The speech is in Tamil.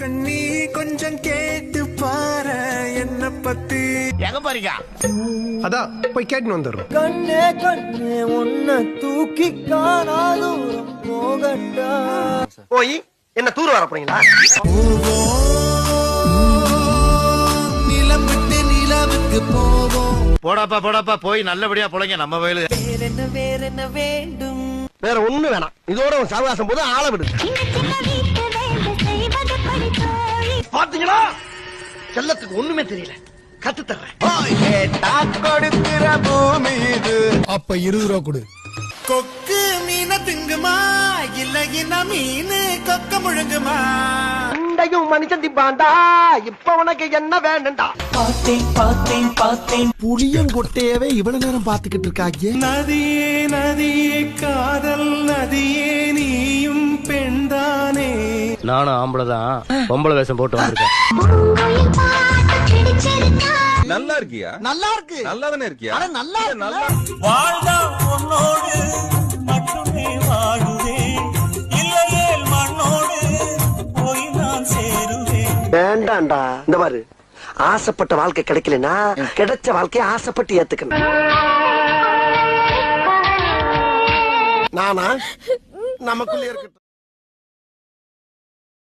கண்ணி கொஞ்சம் கேட்டு பாரு என்ன பத்தி. எங்க போறீங்க? அதான் போய் கேட்டுன்னு வந்துடுறோம். கண்ணே கண்ணே உன்னை தூக்கி காணாதூரம் போகட்டா. போய் என்ன தூர் வர போறீங்களா? நிலம் விட்டு நிலவுக்கு போவோம் போடாப்பா போடாப்பா போய் நல்லபடியா பொழைங்க நம்ம வயலு. வேறென்ன வேறென்ன வேண்டும்? வேற ஒண்ணு வேணாம். இதோட உன் சாவகாசம் போது ஆள விடு. பாத்தீங்களா? செல்லத்துக்கு ஒண்ணுமே தெரியல. கத்து தர்றேன். அப்ப இருபது ரூபா கொடு. கொக்கு மீன திங்குமா? இல்ல இன மீன் கொக்க முழுங்குமா? அண்டையும் மனுஷன் திம்பாண்டா? இப்ப உனக்கு என்ன வேணும்டா? பார்த்தேன் பார்த்தேன் பார்த்தேன். புளியங்கொட்டையவே இவ்வளவு நேரம் பாத்துக்கிட்டு இருக்காங்க நதியே நதியே காதல் நதியே நானும் ஆம்பளை தான். பொம்பளை வேஷம் போட்டு வந்திருக்கேன். நல்லா இருக்கியா? நல்லா இருக்கு. நல்லா தானே இருக்கியா? அட நல்லா நல்லா வாழ்ந்தா உன்னோடு மட்டுமே வாழுவேன் இல்லையே மண்ணோடு போய் நான் சேருவேன் வேண்டாம்டா இந்த பாரு. ஆசைப்பட்ட வாழ்க்கை கிடைக்கலனா கிடைச்ச வாழ்க்கைய ஆசைப்பட்டு ஏத்துக்கணும். நானா? நமக்குள்ளே இருக்கட்டும்.